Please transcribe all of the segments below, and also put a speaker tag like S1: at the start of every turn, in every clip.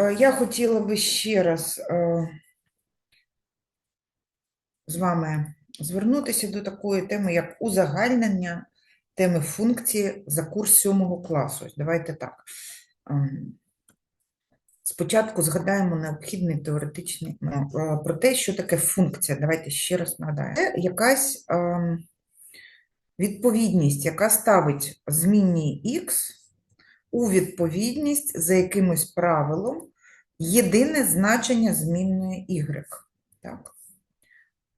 S1: Е, Я хотіла би ще раз е, з вами звернутися до такої теми, як узагальнення теми функції за курс 7 класу. Давайте так. Ем, Спочатку згадаємо необхідний теоретичний е, про те, що таке функція. Давайте ще раз нагадаємо. Це якась ем, відповідність, яка ставить змінній х у відповідність за якимось правилом єдине значення змінної y. Так?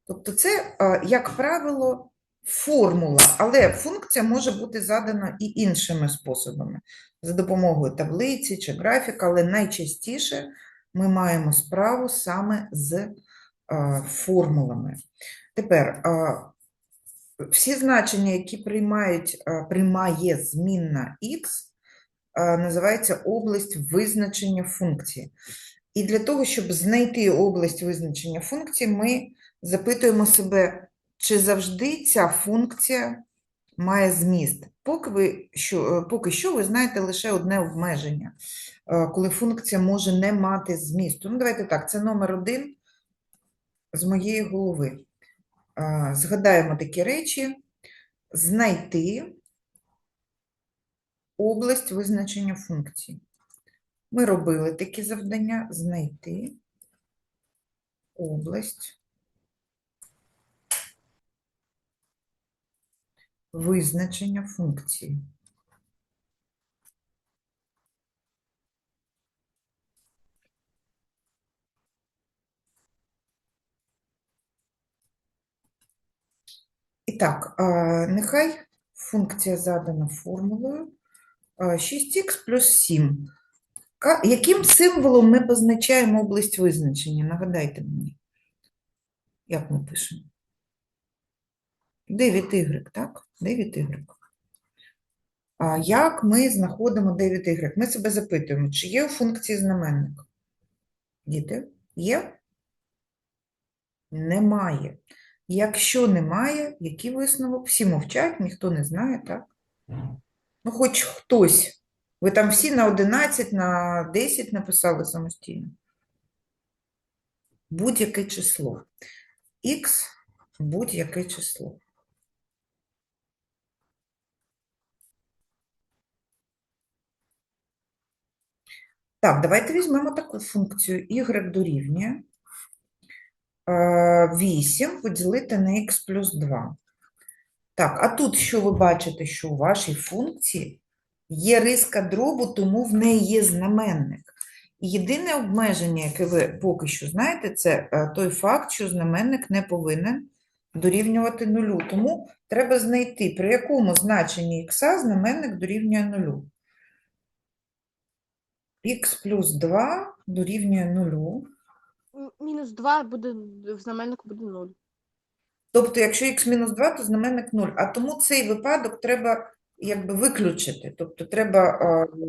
S1: Тобто це, е, як правило, формула, але функція може бути задана і іншими способами, за допомогою таблиці чи графіка, але найчастіше ми маємо справу саме з е, формулами. Тепер, е, всі значення, які приймають, приймає змінна х, називається область визначення функції. І для того, щоб знайти область визначення функції, ми запитуємо себе, чи завжди ця функція має зміст. Поки, ви, що, е, поки що ви знаєте лише одне обмеження, е, коли функція може не мати змісту. Ну, давайте так, це номер один з моєї голови. Е, Згадаємо такі речі. Знайти область визначення функції. Ми робили такі завдання знайти область визначення функції. І так, нехай функція задана формулою 6х плюс 7. Яким символом ми позначаємо область визначення? Нагадайте мені. Як ми пишемо? 9y, так? 9y. А як ми знаходимо 9y? Ми себе запитуємо, чи є у функції знаменник? Діти, є? Немає. Якщо немає, який висновок? Всі мовчать, ніхто не знає, так? Ну, хоч хтось. Ви там всі на 11, на 10 написали самостійно. Будь-яке число. Х – будь-яке число. Так, давайте візьмемо таку функцію y дорівнює е, 8 поділити на х плюс 2. Так, а тут що ви бачите, що у вашій функції є риска дробу, тому в неї є знаменник. Єдине обмеження, яке ви поки що знаєте, це е, той факт, що знаменник не повинен дорівнювати нулю. Тому треба знайти, при якому значенні х знаменник дорівнює нулю. х плюс 2 дорівнює нулю.
S2: Мінус 2 буде в знаменнику буде 0.
S1: Тобто, якщо х мінус 2, то знаменник 0. А тому цей випадок треба якби виключити. Тобто треба,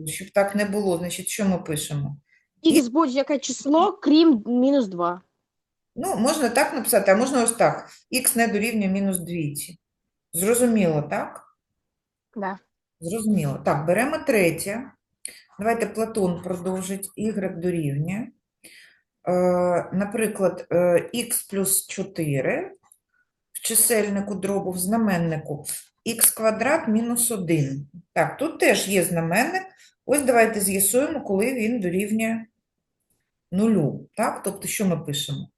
S1: щоб так не було. Значить, що ми пишемо?
S2: Х будь-яке число, крім мінус 2.
S1: Ну, можна так написати, а можна ось так. х не дорівнює мінус 2. Зрозуміло, так?
S2: Да.
S1: Зрозуміло. Так, беремо третє. Давайте Платон продовжить y дорівнює. Е, наприклад, е, х плюс 4 чисельнику дробу в знаменнику х квадрат мінус 1. Так, тут теж є знаменник. Ось давайте з'ясуємо, коли він дорівнює нулю. Так, тобто що ми пишемо?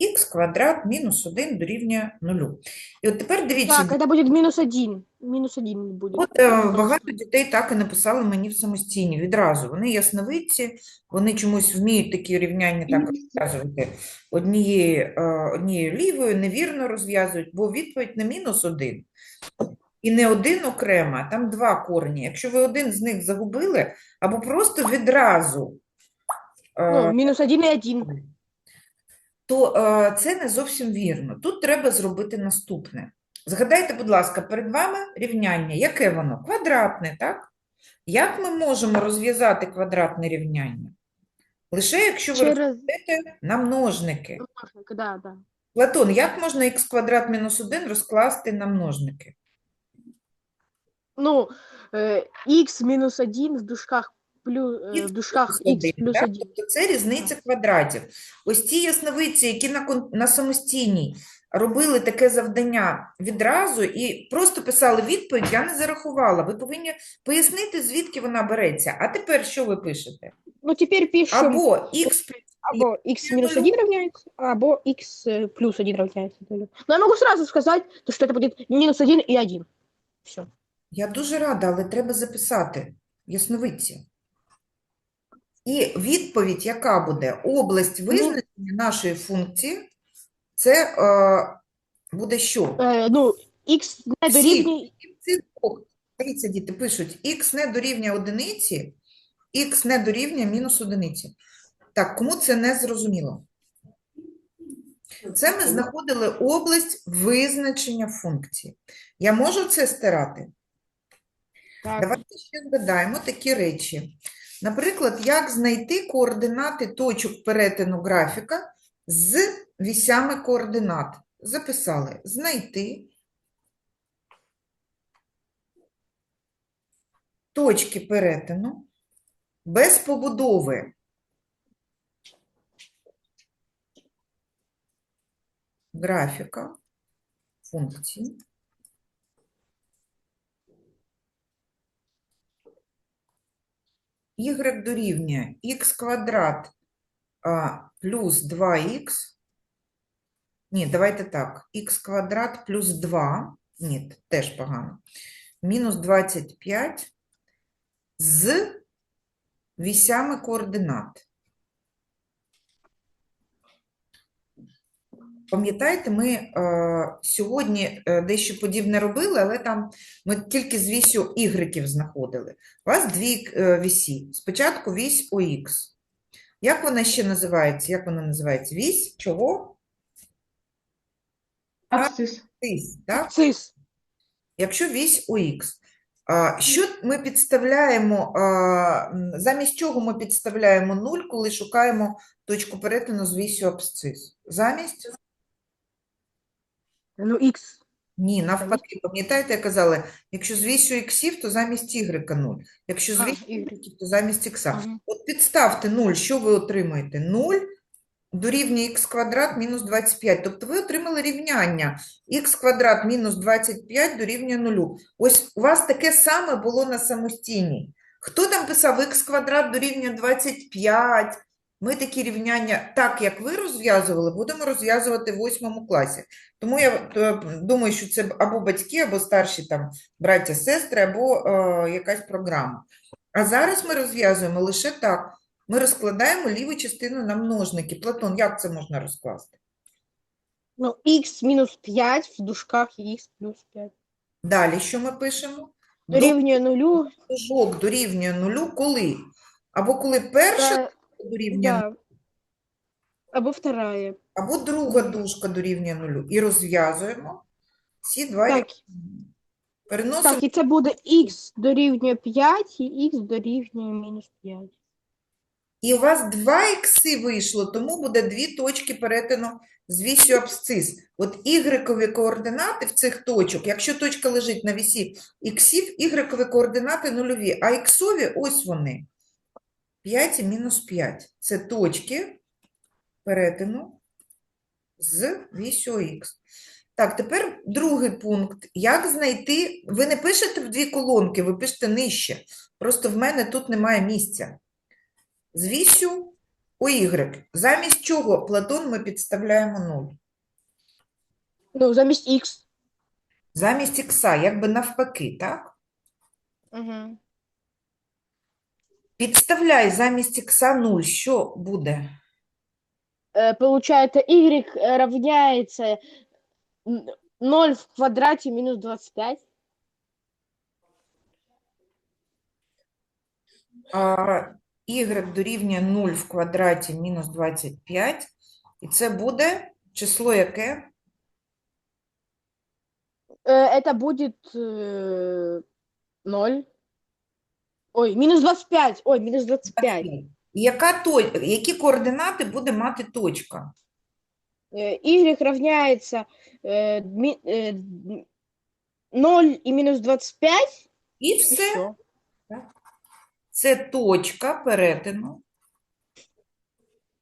S1: Х квадрат мінус 1 дорівнює нулю. І от тепер дивіться,
S2: Так, это будет минус 1. Минус 1 будет.
S1: От е, багато дітей так і написали мені в самостійні відразу. Вони ясновидці, вони чомусь вміють такі рівняння так розв'язувати. Однією, е, однією лівою невірно розв'язують, бо відповідь не мінус один. І не один окремо, а там два корені. Якщо ви один з них загубили, або просто відразу, е,
S2: Ну, минус 1 и 1.
S1: То е, це не зовсім вірно. Тут треба зробити наступне. Згадайте, будь ласка, перед вами рівняння. Яке воно? Квадратне, так? Як ми можемо розв'язати квадратне рівняння? Лише якщо ви
S2: Через...
S1: розкладете на множники.
S2: Да, да.
S1: Платон, як можна х квадрат мінус 1 розкласти на множники?
S2: Ну, э, x минус 1 в дужках плюс, э,
S1: Х
S2: в дужках
S1: плюс
S2: x
S1: один,
S2: плюс
S1: так?
S2: 1.
S1: Тобто це різниця квадратів. Ось ті ясновидці, які на, кон- на самостійній робили таке завдання відразу і просто писали відповідь, я не зарахувала. Ви повинні пояснити, звідки вона береться. А тепер що ви пишете?
S2: Ну, теперь пишем
S1: Або х плюс
S2: або x минус
S1: нулю.
S2: 1 равняется, або x э, плюс 1 равняется нулю. Но я могу сразу сказать, то, что это будет минус 1 и 1. Все.
S1: Я дуже рада, але треба записати ясновидці. І відповідь, яка буде? Область визначення нашої функції, це е, буде що?
S2: Э, ну, x не
S1: Всі.
S2: дорівнює
S1: двох, дивіться, діти пишуть, х не дорівнює одиниці, х не дорівнює мінус одиниці. Так, кому це не зрозуміло? Це ми знаходили область визначення функції. Я можу це стирати?
S2: Так.
S1: Давайте ще згадаємо такі речі. Наприклад, як знайти координати точок перетину графіка з вісями координат. Записали. Знайти точки перетину без побудови. Графіка функції. Y дорівнює х квадрат плюс 2х. Ні, давайте так. х квадрат плюс 2. Ні, теж погано. Мінус 25 з вісями координат. Пам'ятаєте, ми е, сьогодні е, дещо подібне робили, але там ми тільки з вісю ігреків знаходили. У вас дві е, вісі. Спочатку вісь ОХ. Як вона ще називається? Як вона називається? Вісь чого?
S3: Абсцис.
S1: Тис, так? Якщо вісь ОХ. А, що ми підставляємо, замість чого ми підставляємо 0, коли шукаємо точку перетину з вісю абсцис? Замість?
S2: Ну, x.
S1: Ні, навпаки, пам'ятаєте, я казала, якщо з вісю іксів, то замість ігрека 0. Якщо
S2: А,
S1: вісю
S2: Y.
S1: ігреків, то замість ікса.
S2: Мгм.
S1: От підставте 0, що ви отримаєте? 0 дорівнює х квадрат мінус 25. Тобто ви отримали рівняння х квадрат мінус 25 дорівнює 0. Ось у вас таке саме було на самостійній. Хто там писав х квадрат дорівнює 25? Ми такі рівняння, так як ви розв'язували, будемо розв'язувати в 8 класі. Тому я е, думаю, що це або батьки, або старші там браття, сестри, або е, якась програма. А зараз ми розв'язуємо лише так. Ми розкладаємо ліву частину на множники. Платон, як це можна розкласти?
S2: Ну, x минус 5 в дужках x плюс 5.
S1: Далі що ми пишемо?
S2: Дорівнює нулю.
S1: Дужок дорівнює нулю коли? Або коли перша дорівнює нулю,
S2: да. Або вторая.
S1: або друга дужка дорівнює нулю. І розв'язуємо ці два
S2: Так,
S1: рівняння. Переносимо
S2: так, і це буде x дорівнює 5 і x дорівнює мінус 5.
S1: І у вас два ікси вийшло, тому буде дві точки перетину з вісю абсцис. От ігрекові координати в цих точок, якщо точка лежить на вісі іксів, ігрекові координати нульові, а іксові ось вони. 5 і мінус 5. Це точки перетину з вісю х. Так, тепер другий пункт. Як знайти? Ви не пишете в дві колонки, ви пишете нижче. Просто в мене тут немає місця. З вісю у y. Замість чого, Платон, ми підставляємо 0?
S2: Ну, замість x.
S1: Замість ікса, якби навпаки, так?
S2: Угу.
S1: Підставляй замість ікса 0, що буде?
S2: Э, получается, y э, равняется н- 0 в квадрате минус 25.
S1: А, y дорівнює 0 в квадраті мінус 25. І це буде число яке?
S2: Э, это будет э, 0. Ой, минус 25. Ой, минус 25.
S1: І яка то, які координати буде мати точка?
S2: Э, y равняется э, ми- э, н- 0 и минус 25.
S1: І
S2: и
S1: все.
S2: всё.
S1: Це точка перетину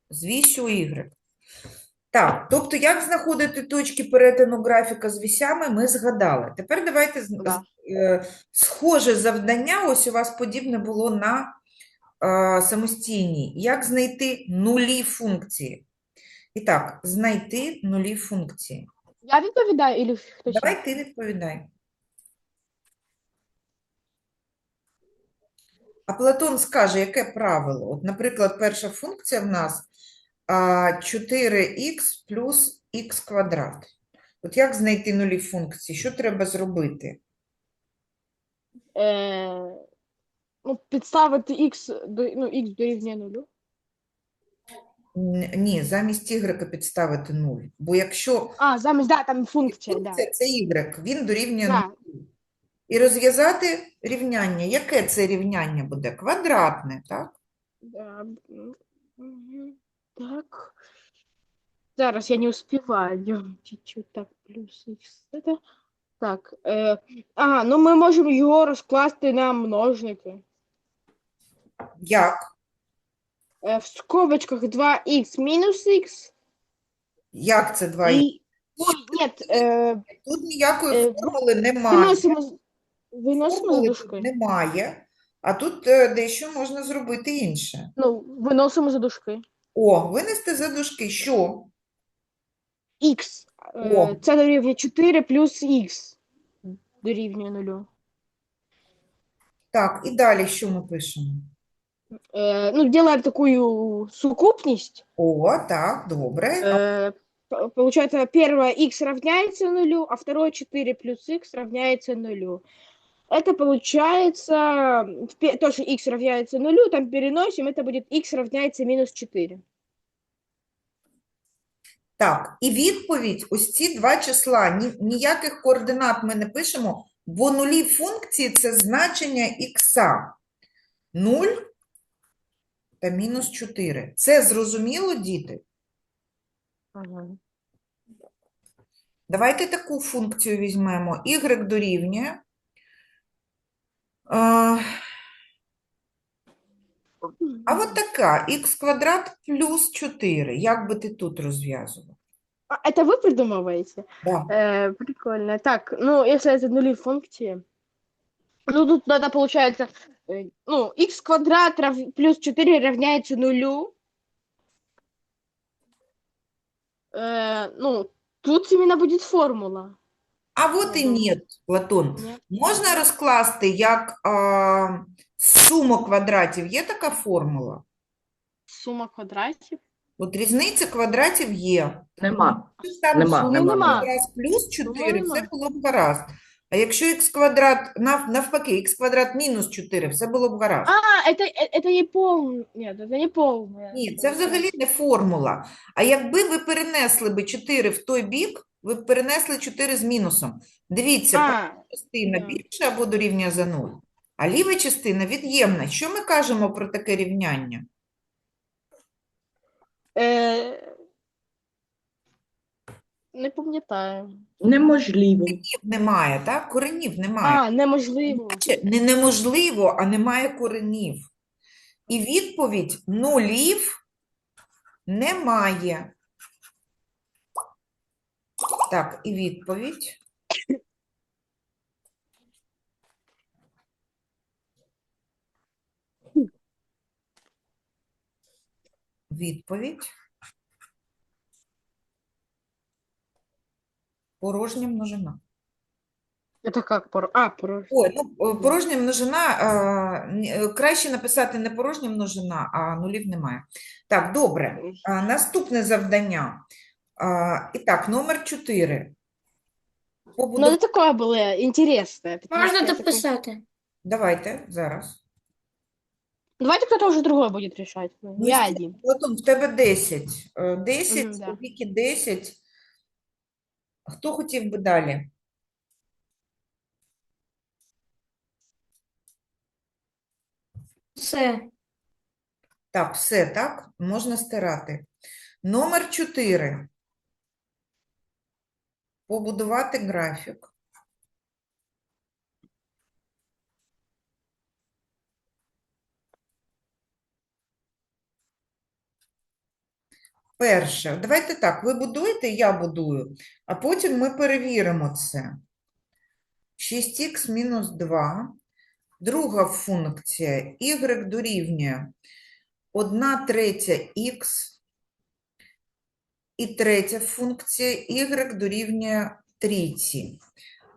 S1: з вісю Y. Так, тобто, як знаходити точки перетину графіка з вісями, ми згадали. Тепер давайте
S2: Да.
S1: е, схоже завдання, ось у вас подібне було на е, самостійній. Як знайти нулі функції? І так, знайти нулі функції.
S2: Я відповідаю, или хтось?
S1: Давай ти відповідай. А Платон скаже, яке правило? От, наприклад, перша функція в нас 4х плюс х квадрат. От як знайти нулі функції? Що треба зробити?
S2: Е, ну, підставити x, до, ну, x дорівнює нулю.
S1: Н- Ні, замість y підставити 0. Бо якщо
S2: А, замість, да, там функція, да.
S1: функція це y, він дорівнює
S2: Да.
S1: 0. І розв'язати рівняння. Яке це рівняння буде? Квадратне, так?
S2: Да, м, мгм. Так. Зараз я не успеваю. Чуть-чуть так, плюс. Это. Так. Е, а, ну ми можемо його розкласти на множники.
S1: Як?
S2: Е, в скобочках 2х мінус х.
S1: Як це 2
S2: І... Ой, нет, е,
S1: Тут ніякої
S2: Е,
S1: формули немає.
S2: виносимо, з- виносимо
S1: Формули тут
S2: дужки.
S1: немає, а тут е, дещо можна зробити інше.
S2: Ну, виносимо за дужки.
S1: О, винести за дужки. Що?
S2: Х.
S1: О.
S2: Е, це дорівнює 4 плюс х. Дорівнює нулю.
S1: Так, і далі що ми пишемо?
S2: Е, ну, делаем такую сукупність.
S1: О, так, добре.
S2: Э, п- Получается, первое x равняется нулю, а второе 4 плюс x равняется нулю. Это получается, пе- тоже x равняется нулю, там переносим, это будет x равняется минус 4.
S1: Так, і відповідь, ось ці два числа, ні, ніяких координат ми не пишемо, бо нулі функції – це значення х. 0 та мінус 4. Це зрозуміло, діти? Ага. Давайте таку функцію візьмемо. y дорівнює. А, а от така, х квадрат плюс 4. Як би ти тут розв'язував?
S2: А, это вы придумываете?
S1: Да.
S2: Э, прикольно. Так, ну, если это нули функции, ну, тут тогда получается, э, ну, x квадрат рав- плюс 4 равняется нулю. Э, ну, тут именно будет формула.
S1: А от і
S2: Мгм.
S1: ні, Платон.
S2: Ні.
S1: Можна розкласти як а, суму квадратів. Є така формула?
S2: Сумма квадратів.
S1: От різниця квадратів є.
S3: Нема.
S1: Якщо там
S3: Нема,
S1: сума
S2: нема.
S1: квадрат плюс 4,
S2: нема.
S1: все було б гаразд. А якщо х квадрат, нав- навпаки, х квадрат мінус 4, все було б гаразд.
S2: А, это, э, это не полное. Нет, это не полное.
S1: Ні, це взагалі не формула. А якби ви перенесли би 4 в той бік, ви перенесли 4 з мінусом. Дивіться, права
S2: А,
S1: частина
S2: да.
S1: більша або дорівнює за 0, а ліва частина від'ємна. Що ми кажемо про таке рівняння?
S2: э, не пам'ятаю.
S3: Неможливо.
S1: Коренів немає, так? Коренів немає.
S2: А, неможливо.
S1: Чи- Не неможливо, а немає коренів. І відповідь нулів немає. Так, і відповідь. Відповідь. Порожня множина.
S2: Это как? пор- А, пор...
S1: Ой, ну, е, порожня множина, е, е, краще написати не порожня множина, а нулів немає. Так, добре. А, Наступне завдання. А, І так, номер 4.
S2: Ну, это такое было интересное. потому
S4: Можна
S2: что такой-
S4: дописати.
S1: Давайте, зараз.
S2: Давайте кто-то уже другой будет решать. Ну,
S1: Ну,
S2: Я один.
S1: Платон, в тебе 10. Е, 10,
S2: Мгм, да.
S1: у Віки 10. Хто хотів би далі?
S4: Все.
S1: Так, все, так? Можна стирати. Номер 4 побудувати графік. Перше, давайте так, ви будуєте, я будую, а потім ми перевіримо це. 6х мінус 2. Друга функція y дорівнює 1 третя х і третя функція y дорівнює трійці.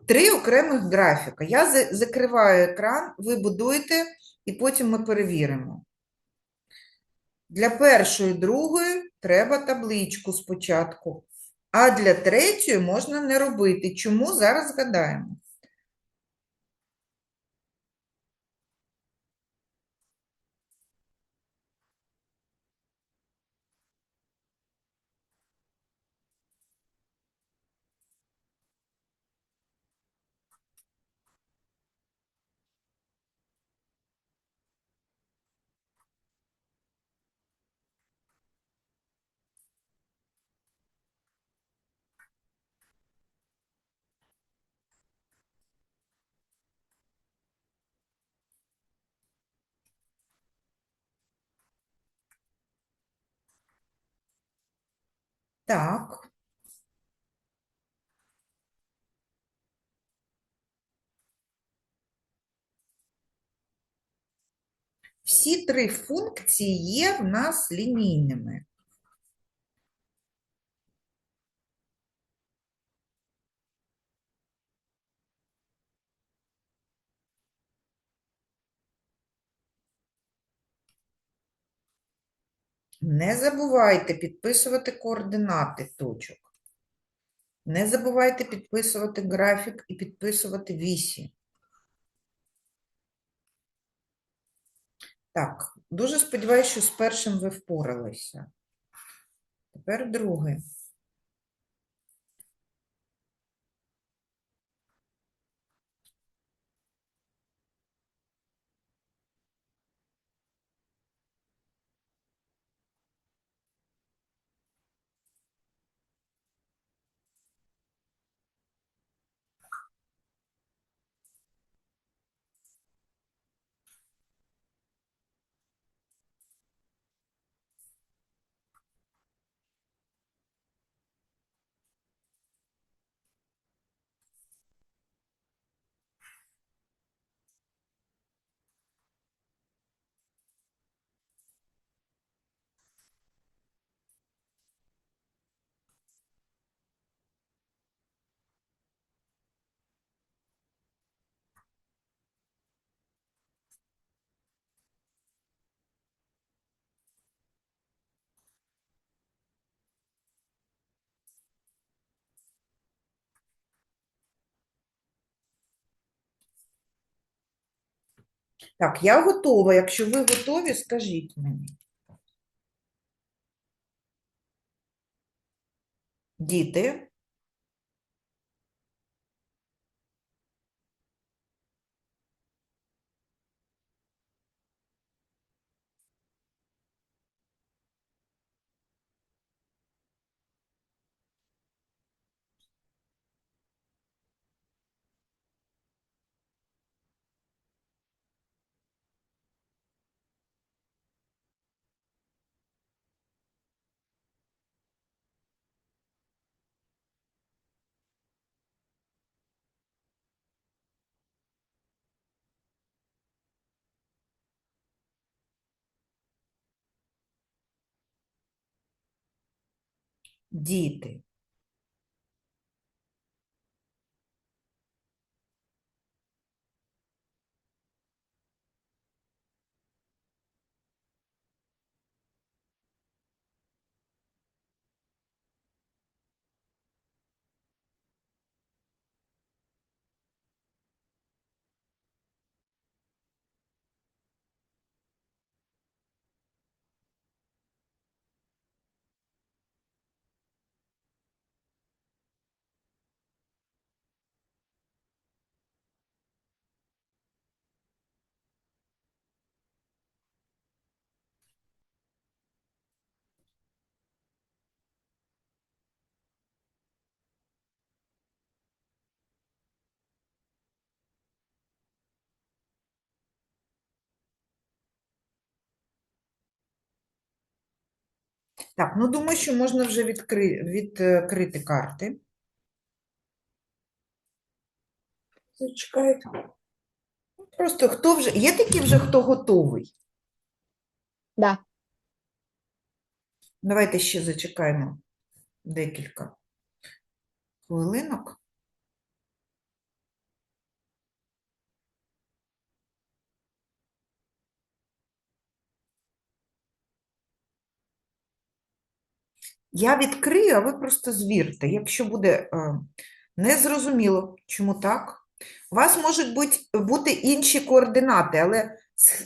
S1: Три окремих графіка. Я закриваю екран, ви будуєте, і потім ми перевіримо. Для першої, другої треба табличку спочатку, а для третьої можна не робити. Чому? Зараз згадаємо. Так. Всі три функції є в нас лінійними. Не забувайте підписувати координати точок. Не забувайте підписувати графік і підписувати вісі. Так, дуже сподіваюся, що з першим ви впоралися. Тепер друге. Так, я готова. Якщо ви готові, скажіть мені. Діти, діти. Так, ну думаю, що можна вже відкри... відкрити карти. Зачекайте. Просто хто вже. Є такі вже, хто готовий?
S2: Да.
S1: Давайте ще зачекаємо декілька хвилинок. Я відкрию, а ви просто звірте. Якщо буде е, незрозуміло, чому так, у вас можуть бути, бути інші координати, але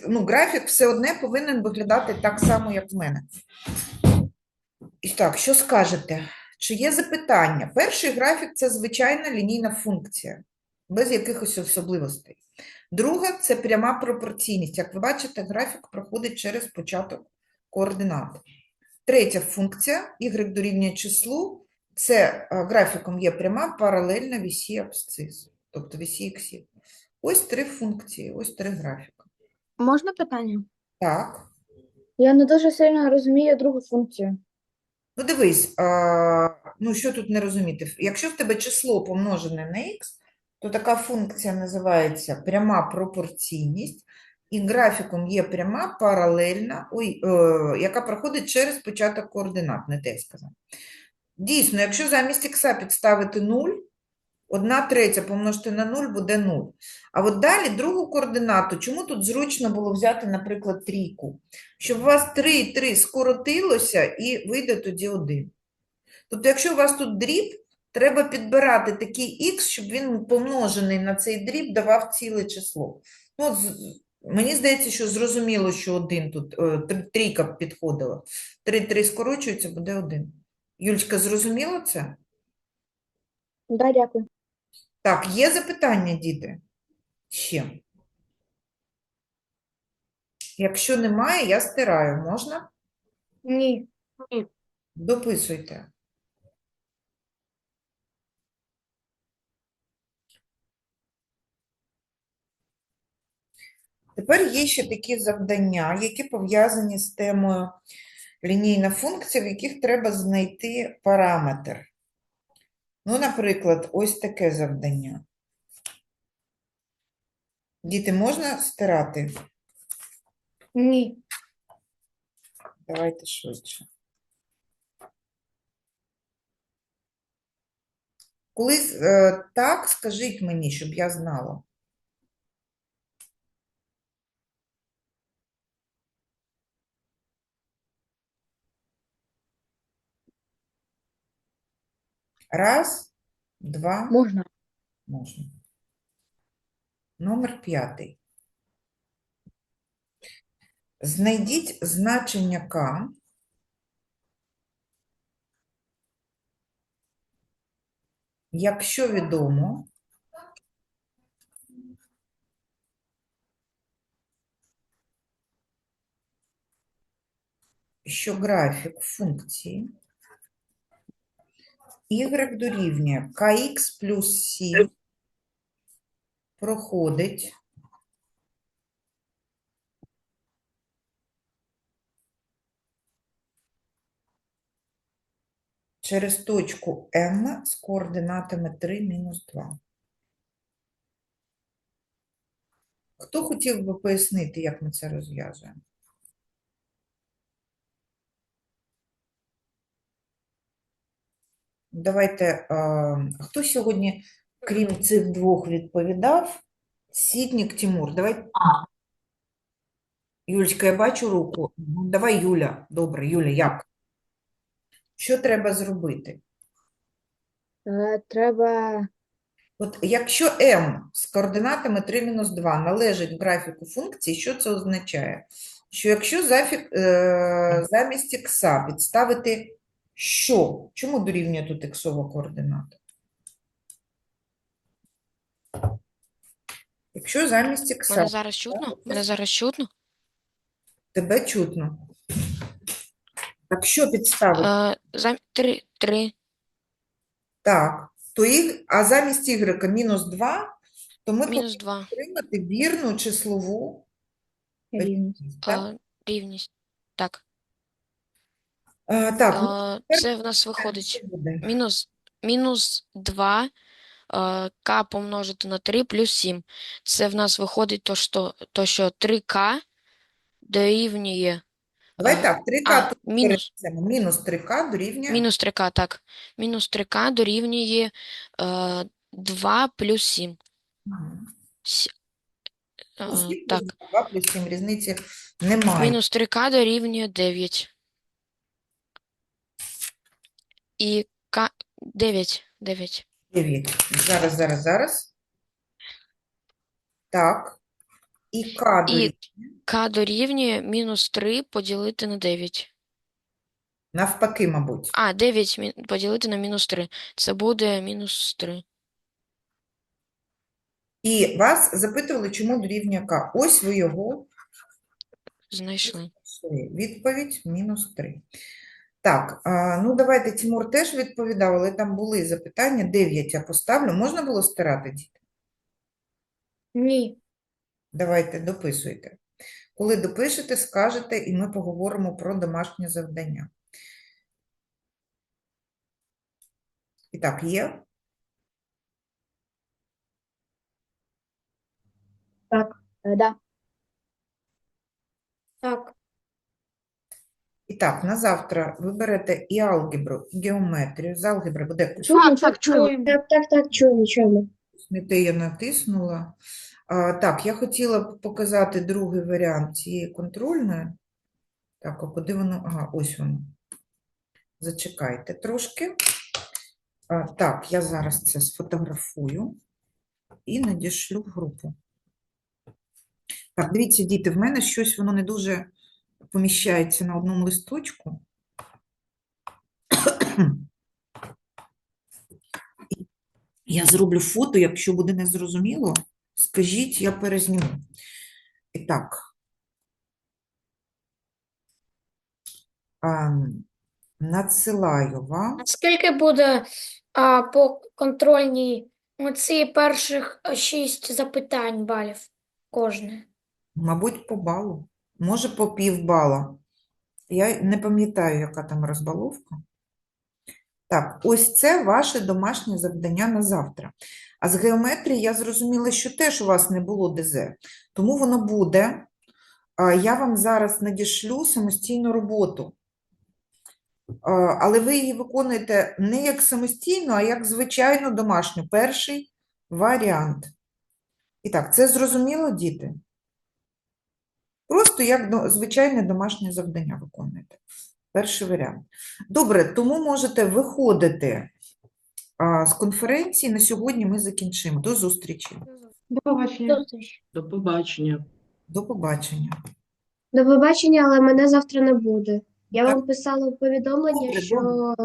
S1: ну, графік все одне повинен виглядати так само, як в мене. І так, що скажете? Чи є запитання? Перший графік це звичайна лінійна функція, без якихось особливостей. Друга це пряма пропорційність. Як ви бачите, графік проходить через початок координат. Третя функція y дорівнює числу. Це е, графіком є пряма паралельна вісі абсцис, тобто вісі іксів. Ось три функції, ось три графіки.
S3: Можна питання?
S1: Так.
S3: Я не дуже сильно розумію другу функцію.
S1: Ну, дивись, а, ну що тут не розуміти? Якщо в тебе число помножене на х, то така функція називається пряма пропорційність, і графіком є пряма паралельна, ой, е, яка проходить через початок координат, не те я. Дійсно, якщо замість х підставити 0, 1 третя помножити на 0 буде 0. А от далі другу координату, чому тут зручно було взяти, наприклад, трійку? Щоб у вас 3 і 3 скоротилося і вийде тоді 1. Тобто, якщо у вас тут дріб, треба підбирати такий х, щоб він помножений на цей дріб давав ціле число. Ну, мені здається, що зрозуміло, що 1 тут, е, трійка підходила. 3 3 скорочується, буде 1. Юльчка, зрозуміло це?
S3: Да, дякую.
S1: Так, є запитання, діти? Ще. Якщо немає, я стираю. Можна?
S3: Ні.
S1: Дописуйте. Тепер є ще такі завдання, які пов'язані з темою лінійна функція, в яких треба знайти параметр. Ну, наприклад, ось таке завдання. Діти, можна стирати?
S3: Ні.
S1: Давайте швидше. Коли е, так, скажіть мені, щоб я знала. Раз, два,
S3: Можна.
S1: можна. Номер п'ятий. Знайдіть значення К Якщо відомо, що графік функції y дорівнює kx плюс 7 проходить через точку М з координатами 3 мінус 2. Хто хотів би пояснити, як ми це розв'язуємо? Давайте, хто сьогодні, крім цих двох, відповідав? Сітнік Тимур, давай. Юлечка, я бачу руку. Давай, Юля. Добре, Юля, як? Що треба зробити?
S3: Е, треба.
S1: От якщо m з координатами 3-2 належить графіку функції, що це означає? Що якщо зафік, е, замість ікса підставити що? Чому дорівнює тут іксова координата? Якщо замість ікса
S4: Мене зараз чутно? Мене зараз чутно?
S1: тебе чутно. Так що підставити?
S4: Е, зам... Три, три.
S1: Так, то і, а замість y мінус 2, то ми повинні
S4: Мінус два.
S1: отримати вірну числову
S3: Рівність.
S1: рівність, так?
S4: Е, рівність. Так.
S1: А, так, ну,
S4: Е, Це в нас виходить
S1: буде?
S4: мінус, мінус 2 к помножити на 3 плюс 7. Це в нас виходить то, що, то, що 3к дорівнює
S1: Давай
S4: а,
S1: так, 3К
S4: а,
S1: тут
S4: мінус.
S1: перенесемо. Мінус 3К дорівнює
S4: Мінус 3к, так. Мінус 3к дорівнює е, 2 плюс 7.
S1: Мгм.
S4: Сі- е, так.
S1: ж 2 плюс 7 різниці немає.
S4: Мінус 3к дорівнює 9. І к 9. 9.
S1: 9. Зараз, зараз, зараз. Так. І К
S4: І
S1: дорівнює.
S4: к дорівнює мінус 3 поділити на 9.
S1: Навпаки, мабуть.
S4: А, 9 мі- поділити на мінус 3. Це буде мінус 3.
S1: І вас запитували, чому дорівнює К. Ось ви його
S4: Знайшли.
S1: знайшли. Відповідь мінус 3. Так, ну давайте Тимур теж відповідав, але там були запитання. 9 я поставлю. Можна було стирати, діти?
S3: Ні.
S1: Давайте, дописуйте. Коли допишете, скажете, і ми поговоримо про домашнє завдання. І так, є?
S3: Е, Да. Так.
S1: І так, на завтра ви берете і алгебру, і геометрію. З алгебри буде
S3: Чуємо,
S2: так, чуємо.
S3: Так, так, так, чуємо, чуємо.
S1: Не те я натиснула. А, так, я хотіла б показати другий варіант цієї контрольної. Так, а куди воно? Ага, ось воно. Зачекайте трошки. А, так, я зараз це сфотографую і надішлю в групу. Так, дивіться, діти, в мене щось воно не дуже поміщається на одному листочку. Я зроблю фото, якщо буде незрозуміло, скажіть, я перезніму. І так. Надсилаю вам.
S5: Скільки буде а, по контрольній оці перших шість запитань балів кожне?
S1: Мабуть, по балу. Може, по півбала. Я не пам'ятаю, яка там розбаловка. Так, ось це ваше домашнє завдання на завтра. А з геометрії я зрозуміла, що теж у вас не було ДЗ. Тому воно буде. Я вам зараз надішлю самостійну роботу. Але ви її виконуєте не як самостійно, а як звичайну домашню. Перший варіант. І так, це зрозуміло, діти? Просто як до- звичайне домашнє завдання виконуєте. Перший варіант. Добре, тому можете виходити а, з конференції. На сьогодні ми закінчимо. До зустрічі.
S2: До побачення.
S6: До побачення.
S1: До побачення.
S3: До побачення, але мене завтра не буде. Я
S1: Так.
S3: вам писала в повідомлення,
S1: Добре,
S3: що